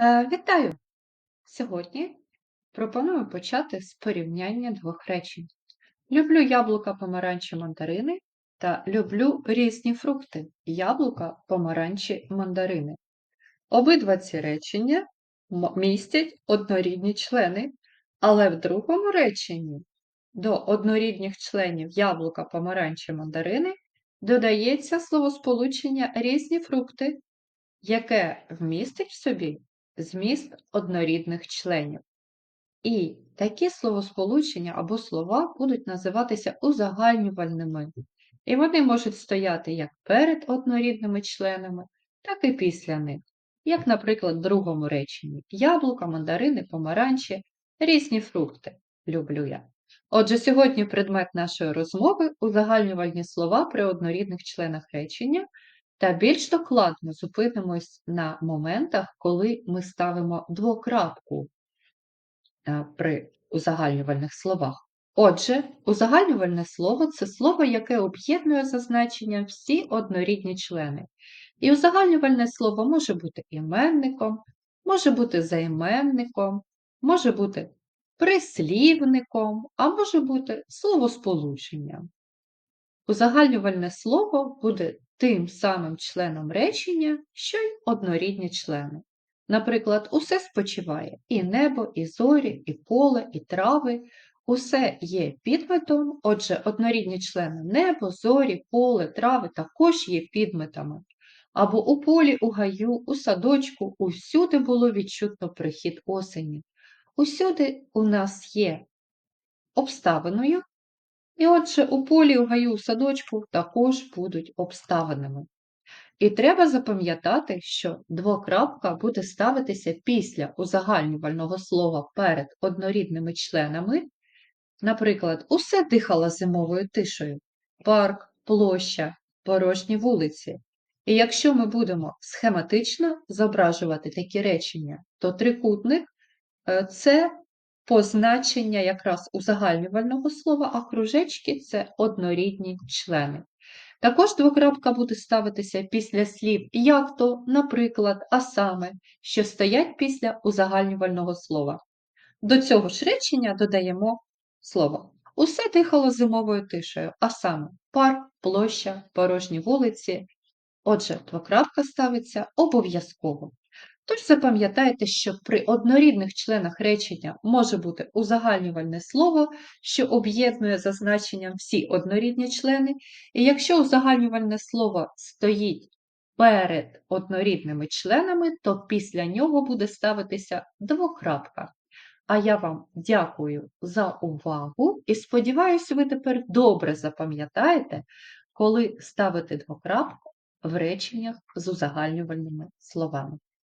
Е, Вітаю! Сьогодні пропоную почати з порівняння двох речень. Люблю яблука, помаранчі, мандарини та люблю різні фрукти яблука, помаранчі, мандарини. Обидва ці речення містять однорідні члени, але в другому реченні до однорідних членів яблука, помаранчі, мандарини додається словосполучення різні фрукти, яке вмістить в собі зміст однорідних членів. І такі словосполучення або слова будуть називатися узагальнювальними, і вони можуть стояти як перед однорідними членами, так і після них, як, наприклад, в другому реченні яблука, мандарини, помаранчі, різні фрукти люблю я. Отже, сьогодні предмет нашої розмови узагальнювальні слова при однорідних членах речення, та більш докладно зупинимось на моментах, коли ми ставимо двокрапку е, при узагальнювальних словах. Отже, узагальнювальне слово це слово, яке об'єднує за значенням всі однорідні члени. І узагальнювальне слово може бути іменником, може бути займенником, може бути прислівником, а може бути словосполученням. Узагальнювальне слово буде тим самим членом речення, що й однорідні члени. Наприклад, усе спочиває і небо, і зорі, і поле, і трави. Усе є підметом, отже, однорідні члени небо, зорі, поле, трави також є підметами. Або у полі, у гаю, у садочку усюди було відчутно прихід осені. Усюди у нас є обставиною, і отже, у полі, у гаю, у садочку також будуть обставинами. І треба запам'ятати, що двокрапка буде ставитися після узагальнювального слова перед однорідними членами. Наприклад, усе дихало зимовою тишею, парк, площа, порожні вулиці. І якщо ми будемо схематично зображувати такі речення, то трикутник е, це позначення якраз узагальнювального слова, а кружечки це однорідні члени. Також двокрапка буде ставитися після слів як то, наприклад, а саме, що стоять після узагальнювального слова. До цього ж речення додаємо слово. Усе дихало зимовою тишею, а саме парк, площа, порожні вулиці. Отже, двокрапка ставиться обов'язково. Тож запам'ятайте, що при однорідних членах речення може бути узагальнювальне слово, що об'єднує за значенням всі однорідні члени, і якщо узагальнювальне слово стоїть перед однорідними членами, то після нього буде ставитися двокрапка. А я вам дякую за увагу і сподіваюся, ви тепер добре запам'ятаєте, коли ставити двокрапку в реченнях з узагальнювальними словами.